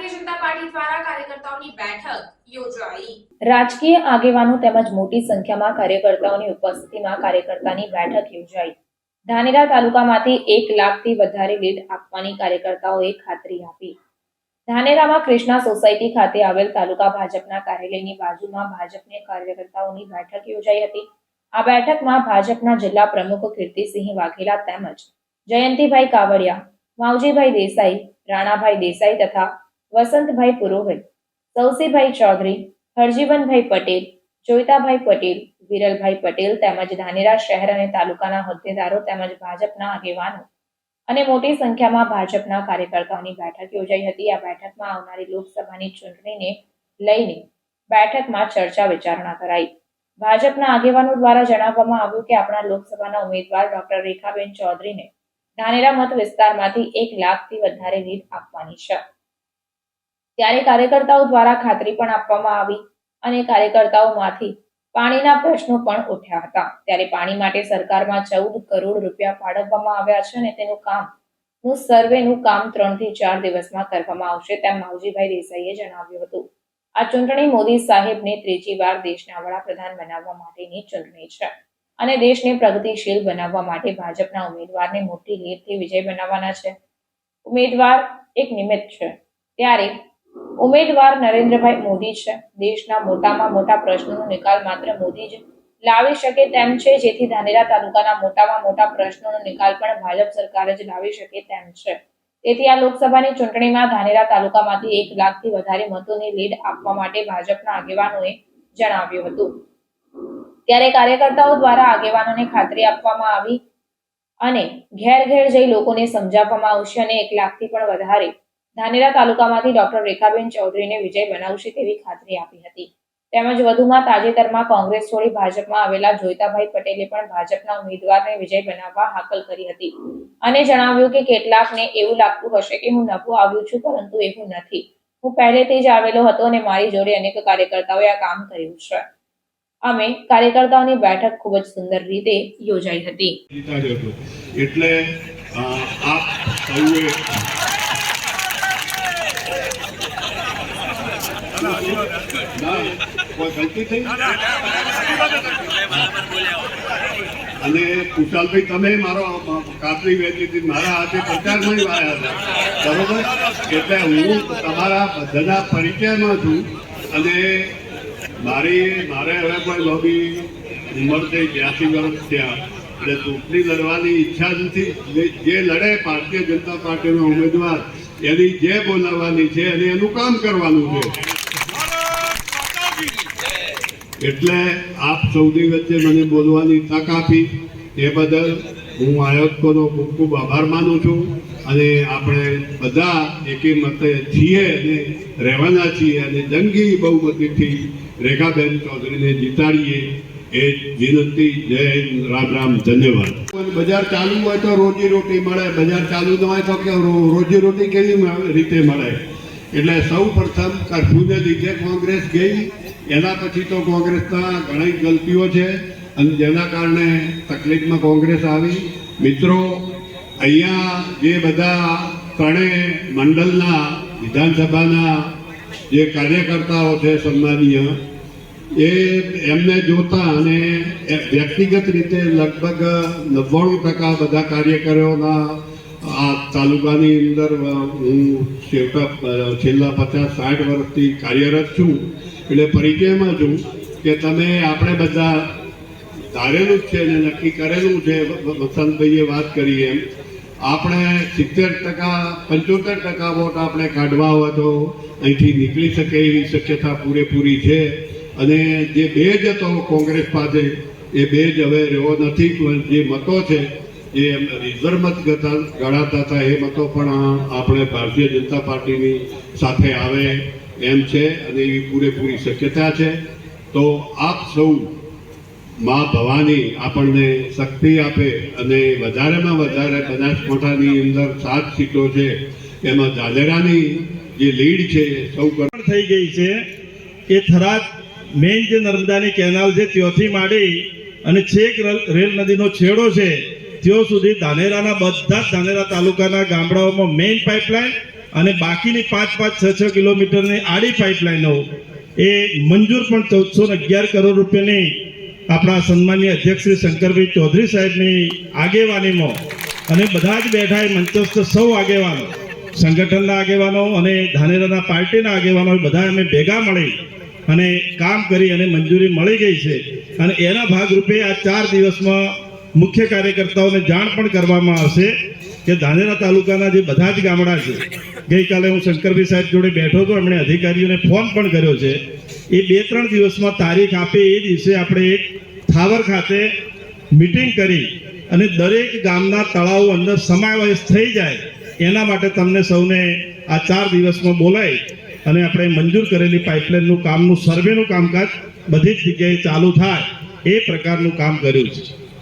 Bharatiya Janata party દ્વારા કાર્યકર્તાઓની બેઠક યોજાઈ. રાજકીય આગેવાનો તેમજ મોટી સંખ્યામાં કાર્યકર્તાઓની ઉપસ્થિતિમાં કાર્યકર્તાની બેઠક યોજાઈ. ધાનેરા તાલુકામાંથી એક લાખથી વધારે લીડ આપવાની કાર્યકર્તાઓએ ખાતરી આપી. ધાનેરામાં કૃષ્ણા સોસાયટી ખાતે આવેલ તાલુકા ભાજપના કાર્યાલયની બાજુમાં ભાજપને કાર્યકર્તાઓની બેઠક યોજાઈ હતી. આ બેઠકમાં ભાજપના જિલ્લા પ્રમુખ કીર્તિસિંહ વાઘેલા તેમજ જયંતિભાઈ કાવડિયા માવજીભાઈ દેસાઈ, રાણાભાઈ દેસાઈ તથા વસંતભાઈ પુરોહિત સૌસીભાઈ ચૌધરી, હરજીવનભાઈ પટેલ, જોઈતાભાઈ પટેલ, વિરલભાઈ પટેલ તેમજ ધાનેરા શહેર અને તાલુકાના હોદ્દેદારો તેમજ ભાજપના આગેવાનો અને મોટી સંખ્યામાં ભાજપના કાર્યકર્તાઓની બેઠક યોજાઈ હતી. આ બેઠકમાં આવનારી લોકસભાની ચૂંટણીને લઈને બેઠકમાં ચર્ચા વિચારણા કરાઈ. ભાજપના આગેવાનો દ્વારા જણાવવામાં આવ્યું કે આપણા લોકસભાના ઉમેદવાર ડોક્ટર રેખાબેન ચૌધરીને ધાનેરા મત વિસ્તારમાંથી એક લાખથી વધારે લીડ આપવાની છે. ત્યારે કાર્યકર્તાઓ દ્વારા ખાતરી પણ આપવામાં આવી અને કાર્યકર્તાઓમાંથી પાણીના પ્રશ્નો પણ ઉઠ્યા હતા. ત્યારે પાણી માટે સરકારમાં ચૌદ કરોડ રૂપિયા ફાળવવામાં આવ્યા છે અને તેનું કામ, નું સર્વેનું કામ ત્રણથી ચાર દિવસમાં કરવામાં આવશે તેમ માવજીભાઈ દેસાઈએ જણાવ્યું હતું. આ ચૂંટણી મોદી સાહેબને ત્રીજી વાર દેશના વડાપ્રધાન બનાવવા માટેની ચૂંટણી છે અને દેશને પ્રગતિશીલ બનાવવા માટે ભાજપના ઉમેદવારને મોટી લીડથી વિજય બનાવવાના છે. ઉમેદવાર એક નિમિત્ત છે. ત્યારે ઉમેદવાર નરેન્દ્રભાઈ મોદી છે. દેશના મોટામાં મોટા પ્રશ્નોનો નિકાલ માત્ર મોદી જ લાવી શકે તેમ છે, જેથી ધાનેરા તાલુકાના મોટામાં મોટા પ્રશ્નોનો નિકાલ પણ ભાજપ સરકાર જ લાવી શકે તેમ છે. તેથી આ લોકસભાની ચૂંટણીમાં ધાનેરા તાલુકામાંથી એક લાખથી વધારે મતોની લીડ આપવા માટે ભાજપના આગેવાનોએ જણાવ્યું હતું. ત્યારે કાર્યકર્તાઓ દ્વારા આગેવાનોને ખાતરી આપવામાં આવી અને ઘેર ઘેર જઈ લોકોને સમજાવવામાં આવશે અને એક લાખથી પણ વધારે ધાનેરા તાલુકામાંથી ડોક્ટર રેખાબેન ચૌધરીને વિજય બનાવશે તેવી ખાતરી આપી હતી. તેમજ વધુમાં તાજેતરમાં કોંગ્રેસ છોડી ભાજપમાં આવેલા જોઈતાભાઈ પટેલે પણ ભાજપના ઉમેદવારને વિજય બનાવવા હાકલ કરી હતી. અને જણાવ્યું કે કેટલાકને એવું લાગતું હશે કે હું નવું આવ્યું છું, પરંતુ એવું નથી. હું પહેલેથી જ આવેલો હતો અને મારી જોડે અનેક કાર્યકર્તાઓએ આ કામ કર્યું છે. અમે કાર્યકર્તાઓની બેઠક ખૂબ જ સુંદર રીતે યોજાઈ હતી. એટલે આપ ના, કોઈ ગલતી થઈ? અને કુશાલભાઈ તમે મારો કાતરી વેચી હતી મારા હાથે પ્રચારમાં વાયા હતા. બરોબર? એટલે હું તમારા બધાના પરિચયમાં છું અને મારી મારે હવે કોઈ લોબી ઉંમર થઈ બ્યાસી વર્ષ થયા. એટલે ચૂંટણી લડવાની ઈચ્છા નથી. જે લડે ભારતીય જનતા પાર્ટીનો ઉમેદવાર એની જે બોલાવવાની છે અને એનું કામ કરવાનું છે. એટલે આપ સૌની વચ્ચે મને બોલવાની તક આપી. એ બદલ હું આયોજકોનો ખૂબ ખૂબ આભાર માનું છું અને આપણે બધા એકે મતે છીએ અને રહેવાના છીએ અને જંગી બહુમતીથી રેખાબેન ચૌધરીને જીતાડીએ. એ વિનંતી. જય રામ રામ. ધન્યવાદ. બજાર ચાલુ હોય તો રોજી રોટી મળે. બજાર ચાલુ ન હોય તો કે રોજી રોટી કેવી રીતે મળે? એટલે સૌ પ્રથમ કરફ્યુને લીધે કોંગ્રેસ ગઈ. એના પછી તો કોંગ્રેસના ઘણી ગલતીઓ છે અને જેના કારણે તકલીફમાં કોંગ્રેસ આવી. મિત્રો, અહીંયા જે બધા ત્રણેય મંડળના વિધાનસભાના જે કાર્યકર્તાઓ છે સન્માનીય, એ એમને જોતા અને વ્યક્તિગત રીતે લગભગ નવ્વાણું ટકા બધા કાર્યકરોના આ તાલુકાની અંદર હું છેવટા છેલ્લા પચાસ સાઠ વર્ષથી કાર્યરત છું. એટલે પરિચયમાં છું કે તમે આપણે બધા ધારેલું જ છે અને નક્કી કરેલું છે વસંતભાઈએ વાત કરી એમ. આપણે સિત્તેર ટકા, પંચોતેર ટકા વોટ આપણે કાઢવા હોય તો અહીંથી નીકળી શકે એવી શક્યતા પૂરેપૂરી છે. અને જે બેજ હતો કોંગ્રેસ પાસે, એ બેજ હવે રહ્યો નથી, પણ જે મતો છે જે રિઝર્વ મત ગણાતા હતા. એ મતો પણ આપણે ભારતીય જનતા પાર્ટીની સાથે આવે. એમ છે અને એવી પૂરેપૂરી શક્યતા છે. તો આપ સૌ મા ભવાની આપણને શક્તિ આપે અને વધારેમાં વધારે બનાસકાંઠાની અંદર સાત સીટો છે. એમાં ધાનેરાની જે લીડ છે સૌ થઈ ગઈ છે એ થરાદ મેઇન જે નર્મદાની કેનાલ છે ત્યાંથી માંડી અને છેક રેલ નદીનો છેડો છે, ત્યાં સુધી ધાનેરાના બધા જ ધાનેરા તાલુકાના ગામડાઓમાં મેઇન પાઇપલાઇન અને બાકીની પાંચ પાંચ છ છ કિલોમીટરની આડી પાઇપલાઇનો એ મંજૂર પણ ચૌદસો અગિયાર કરોડ રૂપિયાની આપણા સન્માનીય અધ્યક્ષ શ્રી શંકરભાઈ ચૌધરી સાહેબની આગેવાનીમાં અને બધા જ બેઠા એ મંચસ્થ સૌ આગેવાનો, સંગઠનના આગેવાનો અને ધાનેરાના પાર્ટીના આગેવાનો બધા અમે ભેગા મળી અને કામ કરી અને મંજૂરી મળી ગઈ છે. અને એના ભાગરૂપે આ ચાર દિવસમાં મુખ્ય કાર્યકર્તાઓને જાણ પણ કરવામાં આવશે. કે ધાનેરા તાલુકાના જે બધા જ ગામડા છે, ગઈકાલે હું શંકરભાઈ સાહેબ જોડે બેઠો હતો, એમણે અધિકારીઓને ફોન પણ કર્યો છે. એ બે ત્રણ દિવસમાં તારીખ આપે એ દિવસે આપણે થાવર ખાતે મિટિંગ કરી અને દરેક ગામના તળાવો અંદર સમાવેશ થઈ જાય, એના માટે તમને સૌને આ ચાર દિવસમાં બોલાય અને આપણે મંજૂર કરેલી પાઇપલાઇનનું કામનું, સર્વેનું કામકાજ બધી જ જગ્યાએ ચાલુ થાય, એ પ્રકારનું કામ કર્યું છે.